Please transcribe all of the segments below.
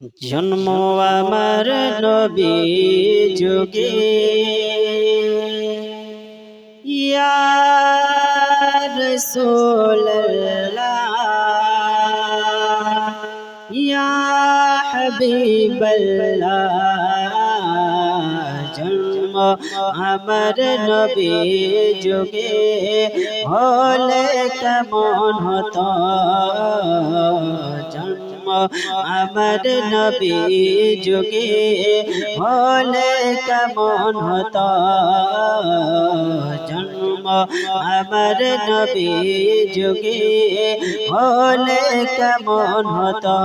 জন্ম আমার নবী যুগে। ইয়া রাসূলুল্লাহ, ইয়া হাবিবাল্লাহ, জন্ম আমার নবী যুগে। হলে কেমন হতো? জন্ম আমার নবী যুগে হলে কেমন হতো? জন্ম আমার নবী যুগে হলে কেমন হতো?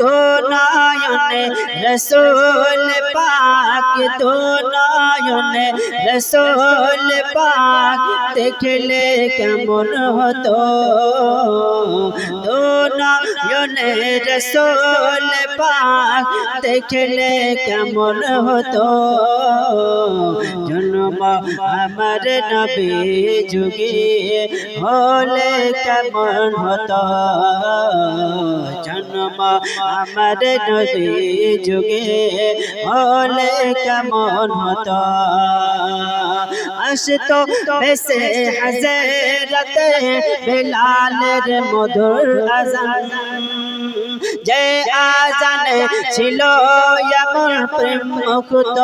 তো নয়নে রসুল পাক, তো নয়নে রসুল পাক দেখলে কেমন হতো? তো নয়নে রসুল পাক দেখলে কেমন হতো? আমার নবী যুগে হলে কেমন হতো? জন্ম আমার নবী যুগে হলে কেমন হতো? আসতো বেসে হাজরতে বিলালের মধুর আজান। যে আজানে ছিল এমন প্রেম মুক্ত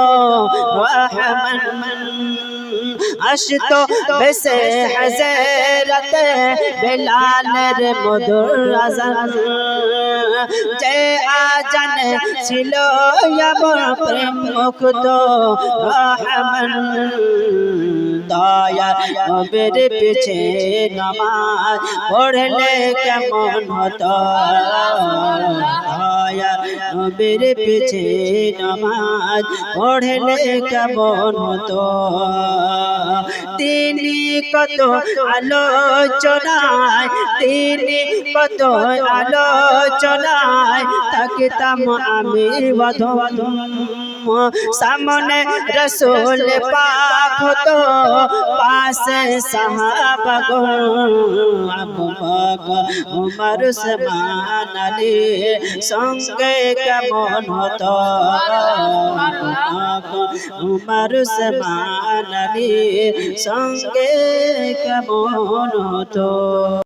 রহমান আসতো বেসে হাজরতে বিলালের মধুর আজান। যে আজানে ছিল এমন প্রেম মুক্ত রহমান নবের পিছে নামাজ পড়লে কেমন হতো? নবের পিছে নামাজ পড়লে কেমন হতো? তিনি কত আলোচনায়, তিনি কত আলোচনায় থাকতাম আমি বধ। সামনে রসুল পাক হতো পাশে সাহাবাগ আবু বকর উমর উসমান আলী সঙ্গে কেমন হতো আবু বকর উমর উসমান আলী সঙ্গে কেমন হতো